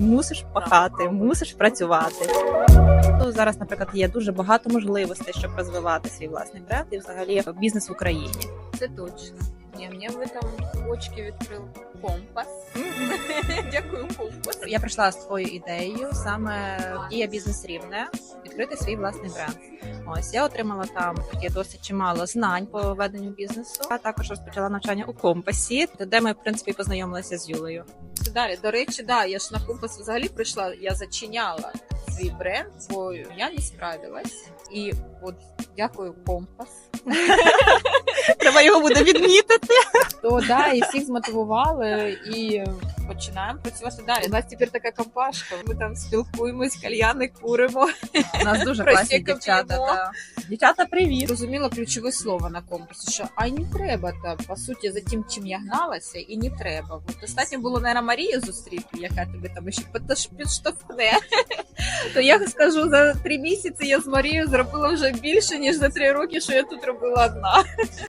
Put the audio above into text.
мусиш пахати, мусиш працювати. Ну, зараз, наприклад, є дуже багато можливостей, щоб розвивати свій власний бренд і взагалі бізнес в Україні. Це точно. Ні, мені в этом очки відкрив компас. Дякую, компас. Я прийшла з твоєю ідеєю саме дія бізнес рівне відкрити свій власний бренд. Ось я отримала там такі досить чимало знань по веденню бізнесу. А також розпочала навчання у компасі, де ми в принципі познайомилися з Юлею. Далі, до речі, да, я ж на компас взагалі прийшла, я зачиняла свій бренд, бо я не справилась. І от дякую, компас. Треба його буде відмітити. То да, і всіх змотивували і починаємо працювати далі. У нас тепер така компашка. Ми там спілкуємось, кальяни куримо. У нас дуже класні дівчата. Да. Дівчата, привіт! Зрозуміла ключове слово на компасі, що а не треба та по суті за тим, чим я гналася, і не треба. От достатньо було наверное, Марію зустріти, яка тебе там ще підштовхне. То я скажу, за три місяці я з Марією зробила вже більше ніж за три роки, що я тут робила одна.